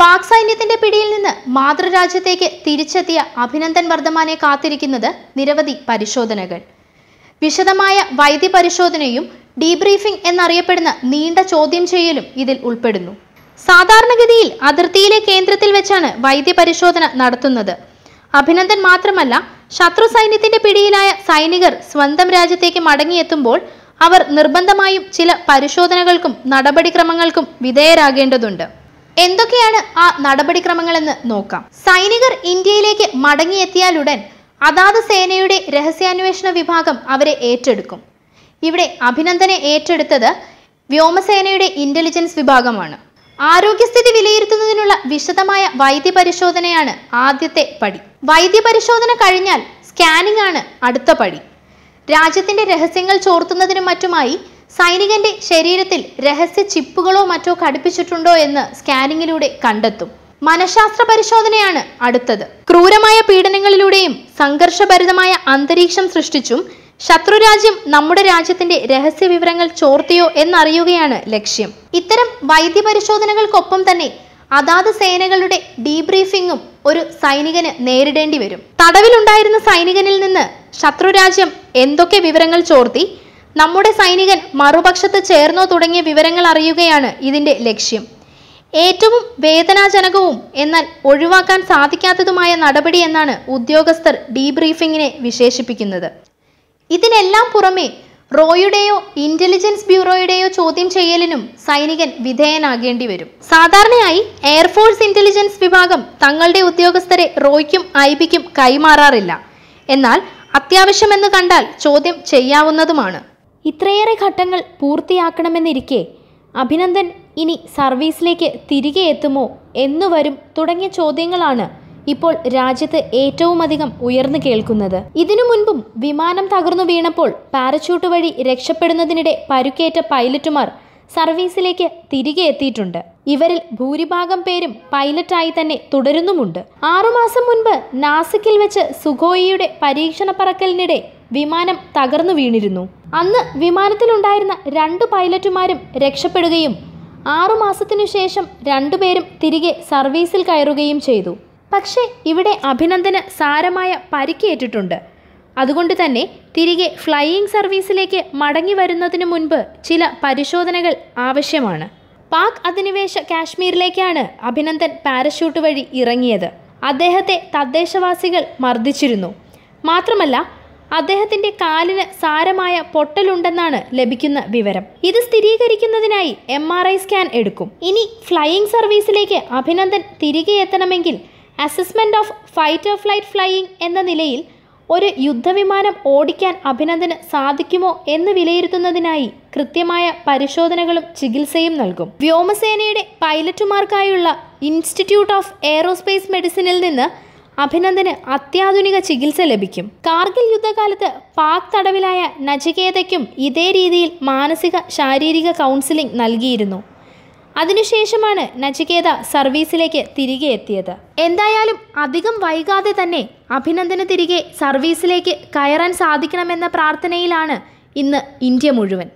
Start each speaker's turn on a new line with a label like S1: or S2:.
S1: പാക് സൈന്യത്തിന്റെ പിടിയിൽ നിന്ന് മാതൃരാജ്യത്തേക്ക് തിരിച്ചെത്തിയ അഭിനന്ദൻ വർദ്ധമാനെ കാത്തിരിക്കുന്നത് നിരവധി പരിശോധനകൾ. വിശദമായ വൈദ്യപരിശോധനയും ഡീബ്രീഫിംഗ് എന്നറിയപ്പെടുന്ന നീണ്ട ചോദ്യം ചെയ്യലും ഇതിൽ ഉൾപ്പെടുന്നു. സാധാരണഗതിയിൽ അതിർത്തിയിലെ കേന്ദ്രത്തിൽ വെച്ചാണ് വൈദ്യപരിശോധന നടത്തുന്നത്. അഭിനന്ദൻ മാത്രമല്ല ശത്രു സൈന്യത്തിന്റെ പിടിയിലായ സൈനികർ സ്വന്തം രാജ്യത്തേക്ക് മടങ്ങിയെത്തുമ്പോൾ അവർ നിർബന്ധമായും ചില പരിശോധനകൾക്കും നടപടിക്രമങ്ങൾക്കും വിധേയരാകേണ്ടതുണ്ട്. എന്തൊക്കെയാണ് ആ നടപടിക്രമങ്ങളെന്ന് നോക്കാം. സൈനികർ ഇന്ത്യയിലേക്ക് മടങ്ങിയെത്തിയാലുടൻ അതാത് സേനയുടെ രഹസ്യാന്വേഷണ വിഭാഗം അവരെ ഏറ്റെടുക്കും. ഇവിടെ അഭിനന്ദനെ ഏറ്റെടുത്തത് വ്യോമസേനയുടെ ഇന്റലിജൻസ് വിഭാഗമാണ്. ആരോഗ്യസ്ഥിതി വിലയിരുത്തുന്നതിനുള്ള വിശദമായ വൈദ്യപരിശോധനയാണ് ആദ്യത്തെ പടി. വൈദ്യപരിശോധന കഴിഞ്ഞാൽ സ്കാനിംഗ് ആണ് അടുത്ത പടി. രാജ്യത്തിന്റെ രഹസ്യങ്ങൾ ചോർത്തുന്നതിനും മറ്റുമായി സൈനികന്റെ ശരീരത്തിൽ രഹസ്യ ചിപ്പുകളോ മറ്റോ ഘടിപ്പിച്ചിട്ടുണ്ടോ എന്ന് സ്കാനിങ്ങിലൂടെ കണ്ടെത്തും. മനഃശാസ്ത്ര പരിശോധനയാണ് അടുത്തത്. ക്രൂരമായ പീഡനങ്ങളിലൂടെയും സംഘർഷഭരിതമായ അന്തരീക്ഷം സൃഷ്ടിച്ചും ശത്രുരാജ്യം നമ്മുടെ രാജ്യത്തിന്റെ രഹസ്യ വിവരങ്ങൾ ചോർത്തിയോ എന്നറിയുകയാണ് ലക്ഷ്യം. ഇത്തരം വൈദ്യപരിശോധനകൾക്കൊപ്പം തന്നെ അതാത് സേനകളുടെ ഡീബ്രീഫിംഗും ഒരു സൈനികന് നേരിടേണ്ടി വരും. തടവിലുണ്ടായിരുന്ന സൈനികനിൽ നിന്ന് ശത്രുരാജ്യം എന്തൊക്കെ വിവരങ്ങൾ ചോർത്തി നമ്മുടെ സൈനികൻ മറുപക്ഷത്ത് ചേർന്നോ തുടങ്ങിയ വിവരങ്ങൾ അറിയുകയാണ് ഇതിന്റെ ലക്ഷ്യം. ഏറ്റവും വേദനാജനകവും എന്നാൽ ഒഴിവാക്കാൻ സാധിക്കാത്തതുമായ നടപടി എന്നാണ് ഉദ്യോഗസ്ഥർ ഡീബ്രീഫിംഗിനെ വിശേഷിപ്പിക്കുന്നത്. ഇതിനെല്ലാം പുറമെ റോയുടെയോ ഇന്റലിജൻസ് ബ്യൂറോയുടെയോ ചോദ്യം ചെയ്യലിനും സൈനികൻ വിധേയനാകേണ്ടി വരും. സാധാരണയായി എയർഫോഴ്സ് ഇന്റലിജൻസ് വിഭാഗം തങ്ങളുടെ ഉദ്യോഗസ്ഥരെ റോയ്ക്കും ഐബിക്കും കൈമാറാറില്ല. എന്നാൽ അത്യാവശ്യമെന്ന് കണ്ടാൽ ചോദ്യം ചെയ്യാവുന്നതുമാണ്. ഇത്രയേറെ ഘട്ടങ്ങൾ പൂർത്തിയാക്കണമെന്നിരിക്കെ അഭിനന്ദൻ ഇനി സർവീസിലേക്ക് തിരികെ എത്തുമോ എന്നു വരും തുടങ്ങിയ ചോദ്യങ്ങളാണ് ഇപ്പോൾ രാജ്യത്ത് ഏറ്റവുമധികം ഉയർന്നു കേൾക്കുന്നത്. ഇതിനു മുൻപും വിമാനം തകർന്നു വീണപ്പോൾ പാരച്യൂട്ട് വഴി രക്ഷപ്പെടുന്നതിനിടെ പരുക്കേറ്റ പൈലറ്റുമാർ സർവീസിലേക്ക് തിരികെ എത്തിയിട്ടുണ്ട്. ഇവരിൽ ഭൂരിഭാഗം പേരും പൈലറ്റായി തന്നെ തുടരുന്നുമുണ്ട്. ആറുമാസം മുൻപ് നാസിക്കിൽ വെച്ച് സുഖോയിയുടെ പരീക്ഷണ പറക്കലിനിടെ വിമാനം തകർന്നു വീണിരുന്നു. അന്ന് വിമാനത്തിലുണ്ടായിരുന്ന രണ്ട് പൈലറ്റുമാരും രക്ഷപ്പെടുകയും ആറുമാസത്തിനു ശേഷം രണ്ടുപേരും തിരികെ സർവീസിൽ കയറുകയും ചെയ്തു. പക്ഷേ ഇവിടെ അഭിനന്ദന് സാരമായ പരിക്കേറ്റിട്ടുണ്ട്. അതുകൊണ്ട് തന്നെ തിരികെ ഫ്ലൈയിങ് സർവീസിലേക്ക് മടങ്ങി വരുന്നതിനു മുൻപ് ചില പരിശോധനകൾ ആവശ്യമാണ്. പാക് അധിനിവേശ കാശ്മീരിലേക്കാണ് അഭിനന്ദൻ പാരഷൂട്ട് വഴി ഇറങ്ങിയത്. അദ്ദേഹത്തെ തദ്ദേശവാസികൾ മർദ്ദിച്ചിരുന്നു. മാത്രമല്ല അദ്ദേഹത്തിന്റെ കാലിന് സാരമായ പൊട്ടലുണ്ടെന്നാണ് ലഭിക്കുന്ന വിവരം. ഇത് സ്ഥിരീകരിക്കുന്നതിനായി എം ആർ ഐ സ്കാൻ എടുക്കും. ഇനി ഫ്ലൈയിങ് സർവീസിലേക്ക് അഭിനന്ദൻ തിരികെ എത്തണമെങ്കിൽ assessment of fight of flight flying എന്ന നിലയിൽ ഒരു യുദ്ധവിമാനം ഓടിക്കാൻ അഭിനന്ദന് സാധിക്കുമോ എന്ന് വിലയിരുത്തുന്നതിനായി കൃത്യമായ പരിശോധനകളും ചികിത്സയും നൽകും. വ്യോമസേനയുടെ പൈലറ്റുമാർക്കായുള്ള ഇൻസ്റ്റിറ്റ്യൂട്ട് ഓഫ് എയറോസ്പേസ് മെഡിസിനിൽ നിന്ന് അഭിനന്ദന് അത്യാധുനിക ചികിത്സ ലഭിക്കും. കാർഗിൽ യുദ്ധകാലത്ത് പാക് തടവിലായ നചികേതയ്ക്കും ഇതേ രീതിയിൽ മാനസിക ശാരീരിക കൗൺസിലിംഗ് നൽകിയിരുന്നു. അതിനുശേഷമാണ് നചികേത സർവീസിലേക്ക് തിരികെ എത്തിയത്. എന്തായാലും അധികം വൈകാതെ തന്നെ അഭിനന്ദന് തിരികെ സർവീസിലേക്ക് കയറാൻ സാധിക്കണമെന്ന പ്രാർത്ഥനയിലാണ് ഇന്ന് ഇന്ത്യ മുഴുവൻ.